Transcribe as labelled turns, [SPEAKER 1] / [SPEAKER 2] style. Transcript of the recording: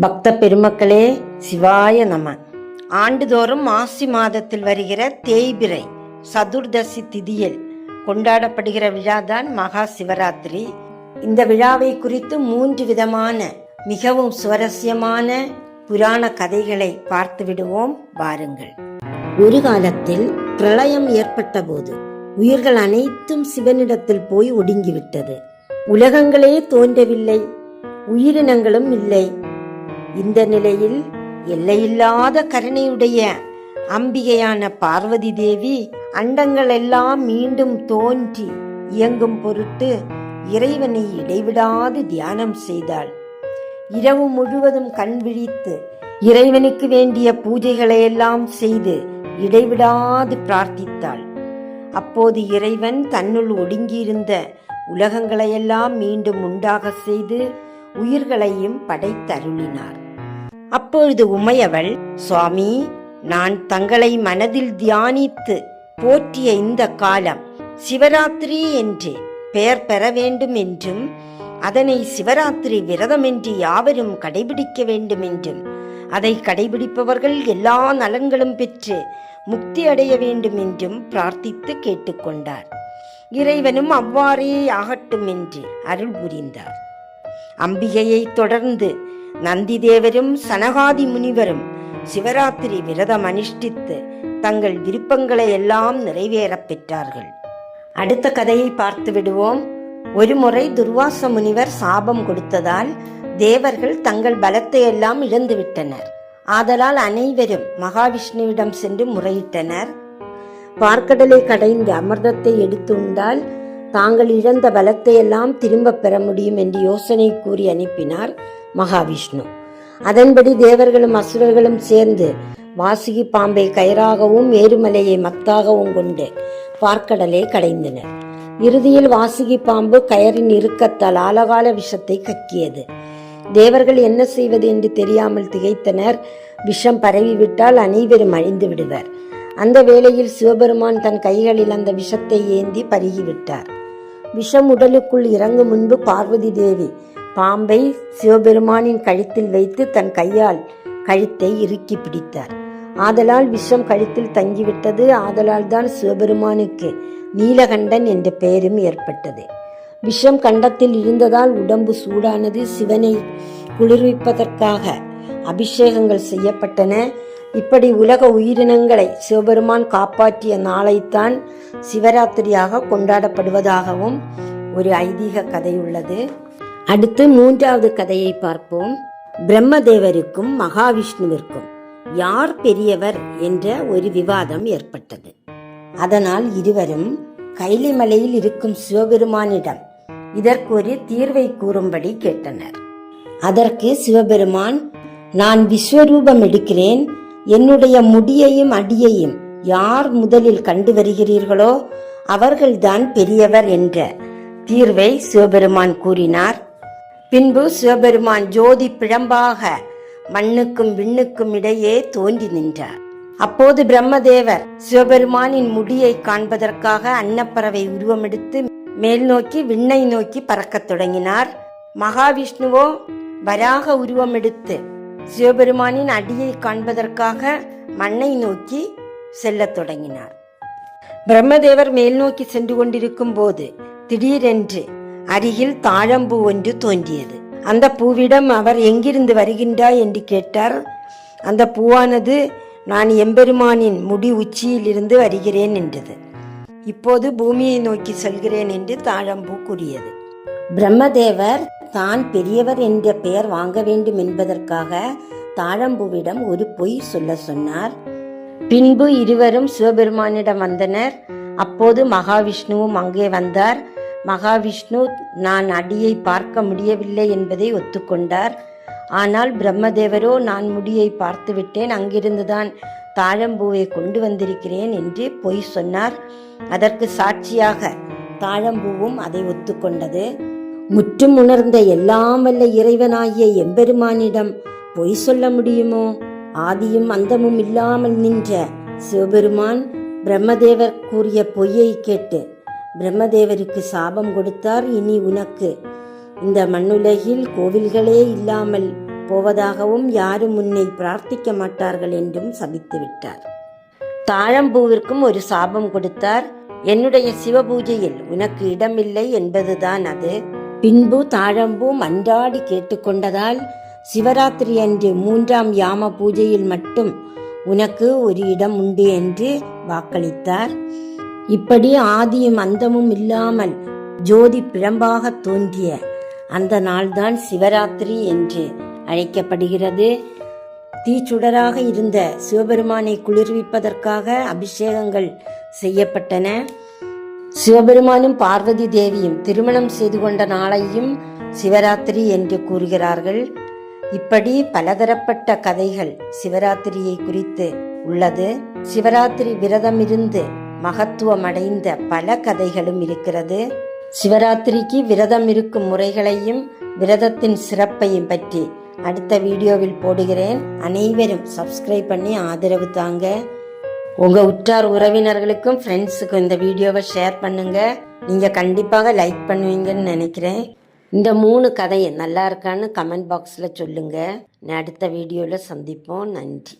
[SPEAKER 1] பக்த பெருமக்களே சிவாய நம. ஆண்டுதோறும் மாசி மாதத்தில் வருகிற தேய்பிரை சதுர்தசி திதியில் கொண்டாடப்படுகிற விழாதான் மகா சிவராத்திரி. இந்த விழாவை குறித்து மூன்று விதமான மிகவும் சுவாரஸ்யமான புராண கதைகளை பார்த்து விடுவோம். வாருங்கள். ஒரு காலத்தில் பிரளயம் ஏற்பட்ட போது உயிர்கள் அனைத்தும் சிவனிடத்தில் போய் ஒடுங்கிவிட்டது. உலகங்களே தோன்றவில்லை உயிரினங்களும் இல்லை. இந்த நிலையில் எல்லையில்லாத கருணையுடைய அம்பிகையான பார்வதி தேவி அண்டங்கள் எல்லாம் மீண்டும் தோன்றி இயங்கும் பொருட்டு இறைவனை இடைவிடாது தியானம் செய்தாள். இரவு முழுவதும் கண் விழித்து இறைவனுக்கு வேண்டிய பூஜைகளை எல்லாம் செய்து இடைவிடாது பிரார்த்தித்தாள். அப்போது இறைவன் தன்னுள் ஒடுங்கியிருந்த உலகங்களையெல்லாம் மீண்டும் உண்டாக செய்து உயிர்களையும் படைத்தருளினார். அப்பொழுது உமையவள் சுவாமி நான் தங்களை மனதில் தியானித்து போற்றிய இந்த காலம் சிவராத்திரி என்று பெயர் பெற வேண்டும் என்றும் அதனை சிவராத்திரி விரதம் என்று யாவரும் கடைபிடிக்க வேண்டும் என்றும் அதை கடைபிடிப்பவர்கள் எல்லா நலன்களும் பெற்று முக்தி அடைய வேண்டும் என்றும் பிரார்த்தித்து கேட்டுக்கொண்டார் இறைவனும் அவ்வாறே ஆகட்டும் என்று அருள் புரிந்தார். அம்பிகையை தொடர்ந்து நந்திதேவரும் சனகாதி முனிவரும் சிவராத்திரி விரதம் அனுஷ்டித்து தங்கள் விருப்பங்களை எல்லாம் நிறைவேறப் பெற்றார்கள். அடுத்த கதையை பார்த்து விடுவோம். ஒருமுறை துர்வாச முனிவர் சாபம் கொடுத்ததால் தேவர்கள் தங்கள் பலத்தை எல்லாம் இழந்து விட்டனர் ஆதலால் அனைவரும் மகாவிஷ்ணுவிடம் சென்று முறையிட்டனர். பார்க்கடலை கடைந்து அமிர்தத்தை எடுத்து உண்டால் தாங்கள் இழந்த பலத்தை எல்லாம் திரும்ப பெற முடியும் என்று யோசனை கூறி அனுப்பினார். மகாவிஷ்ணு. அதன்படி தேவர்களும் அசுரர்களும் சேர்ந்து வாசுகி பாம்பை கயிறாகவும் ஏறுமலையை மத்தாகவும் கொண்டு பார்க்கடலை கடைந்தனர். இறுதியில் வாசுகி பாம்பு கயரின் இறுக்கத்தால் ஆலகால விஷத்தை கக்கியது. தேவர்கள் என்ன செய்வது என்று தெரியாமல் திகைத்தனர். விஷம் பரவிவிட்டால் அனைவரும் அழிந்து விடுவர். அந்த வேளையில் சிவபெருமான் தன் கைகளில் அந்த விஷத்தை ஏந்தி பருகிவிட்டார். விஷம் உடலுக்குள் இறங்கும் முன்பு பார்வதி தேவி பாம்பை சிவபெருமானின் கழுத்தில் வைத்து தன் கையால் கழுத்தை இறுக்கி பிடித்தார். ஆதலால் விஷம் கழுத்தில் தங்கிவிட்டது. ஆதலால் தான் சிவபெருமானுக்கு நீலகண்டன் என்ற பெயரும் ஏற்பட்டது. விஷம் கண்டத்தில் இருந்ததால் உடம்பு சூடானது. சிவனை குளிர்விப்பதற்காக அபிஷேகங்கள் செய்யப்பட்டன. இப்படி உலக உயிரினங்களை சிவபெருமான் காப்பாற்றிய நாளைத்தான் சிவராத்திரியாக கொண்டாடப்படுவதாகவும் ஒரு ஐதீக கதை உள்ளது. அடுத்து மூன்றாவது கதையை பார்ப்போம். பிரம்மதேவருக்கும் மகாவிஷ்ணுவிற்கும் யார் பெரியவர் என்ற ஒரு விவாதம் ஏற்பட்டது. அதனால் இருவரும் கைலிமலையில் இருக்கும் சிவபெருமானிடம் இதற்கு ஒரு தீர்வை கூறும்படி கேட்டனர். அதற்கு சிவபெருமான் நான் விஸ்வரூபம் எடுக்கிறேன். என்னுடைய முடியையும் அடியையும் யார் முதலில் கண்டு வருகிறீர்களோ அவர்கள்தான் பெரியவர் என்ற தீர்வை சிவபெருமான் கூறினார். பின்பு சிவபெருமான் ஜோதி பிழம்பாக மண்ணுக்கும் விண்ணுக்கும் இடையே தோன்றி நின்றார். அப்போது பிரம்மதேவர் சிவபெருமானின் முடியை காண்பதற்காக அன்னப்பறவை உருவமெடுத்து மேல் நோக்கி விண்ணை நோக்கி பறக்கத் தொடங்கினார். மகாவிஷ்ணுவோ வராக உருவமெடுத்து சிவபெருமானின் அடியை காண்பதற்காக மண்ணை நோக்கி செல்லத் தொடங்கினார். பிரம்மதேவர் மேல் நோக்கி சென்று கொண்டிருக்கும் போது திடீரென்று அருகில் தாழம்பூ ஒன்று தோன்றியது. அந்த பூவிடம் அவர் எங்கிருந்து வருகின்றாய் என்று கேட்டார். அந்த பூவானது நான் எம்பெருமானின் முடி உச்சியிலிருந்து வருகிறேன் என்றது. இப்போது பூமியை நோக்கி செல்கிறேன் என்று தாழம்பூ கூறியது. பிரம்மதேவர் தான் பெரியவர் என்ற பெயர் வாங்க வேண்டும் என்பதற்காக தாழம்பூவிடம் ஒரு பொய் சொல்ல சொன்னார். பின்பு இருவரும் சிவபெருமானிடம் வந்தனர். அப்போது மகாவிஷ்ணுவும் அங்கே வந்தார். மகாவிஷ்ணு நான் அடியை பார்க்க முடியவில்லை என்பதை ஒத்துக்கொண்டார். ஆனால் பிரம்மதேவரோ நான் முடியை பார்த்துவிட்டேன் அங்கிருந்துதான் தாழம்பூவை கொண்டு வந்திருக்கிறேன் என்று பொய் சொன்னார். அதற்கு சாட்சியாக தாழம்பூவும் அதை ஒத்துக்கொண்டது. முற்றும் உணர்ந்த எல்லாம் வல்ல இறைவனாகிய எம்பெருமானிடம் பொய் சொல்ல முடியுமோ? ஆதியும் அந்தமும் இல்லாமல் நின்ற சிவபெருமான் பிரம்மதேவர் கூறிய பொய்யை கேட்டு பிரம்மதேவருக்கு சாபம் கொடுத்தார். இனி உனக்கு இந்த மண்ணுலகில் கோவில்களே இல்லாமல் போவதாகவும் யாரும் உன்னை பிரார்த்திக்க மாட்டார்கள் என்றும் சபித்து விட்டார். தாழம்பூவிற்கும் ஒரு சாபம் கொடுத்தார். என்னுடைய சிவபூஜையில் உனக்கு இடமில்லை என்பதுதான் அது. பின்பு தாழம்பூ மன்றாடி கேட்டுக்கொண்டதால் சிவராத்திரி அன்று மூன்றாம் யாம பூஜையில் மட்டும் உனக்கு ஒரு இடம் உண்டு என்று வாக்களித்தார். இப்படி ஆதியும் அந்தமும் இல்லாமல் ஜோதி பிழம்பாக தோன்றிய அந்த நாள்தான் சிவராத்திரி என்று அழைக்கப்படுகிறது. தீச்சுடராக இருந்த சிவபெருமானை குளிர்விப்பதற்காக அபிஷேகங்கள் செய்யப்பட்டன. சிவபெருமானும் பார்வதி தேவியும் திருமணம் செய்து கொண்ட நாளையும் சிவராத்திரி என்று கூறுகிறார்கள். இப்படி பலதரப்பட்ட கதைகள் சிவராத்திரியை குறித்து உள்ளது. சிவராத்திரி விரதமிருந்து மகத்துவமடைந்த பல கதைகளும் இருக்கிறது. சிவராத்திரிக்கு விரதம் இருக்கும் முறைகளையும் விரதத்தின் சிறப்பையும் பற்றி அடுத்த வீடியோவில் போடுகிறேன். அனைவரும் சப்ஸ்கிரைப் பண்ணி ஆதரவு தாங்க. உங்க உற்றார் உறவினர்களுக்கும் ஃப்ரெண்ட்ஸுக்கும் இந்த வீடியோவை ஷேர் பண்ணுங்க. நீங்க கண்டிப்பாக லைக் பண்ணுவீங்கன்னு நினைக்கிறேன். இந்த மூணு கதையை நல்லா இருக்கான்னு கமெண்ட் பாக்ஸில் சொல்லுங்க. நான் அடுத்த வீடியோவில் சந்திப்போம். நன்றி.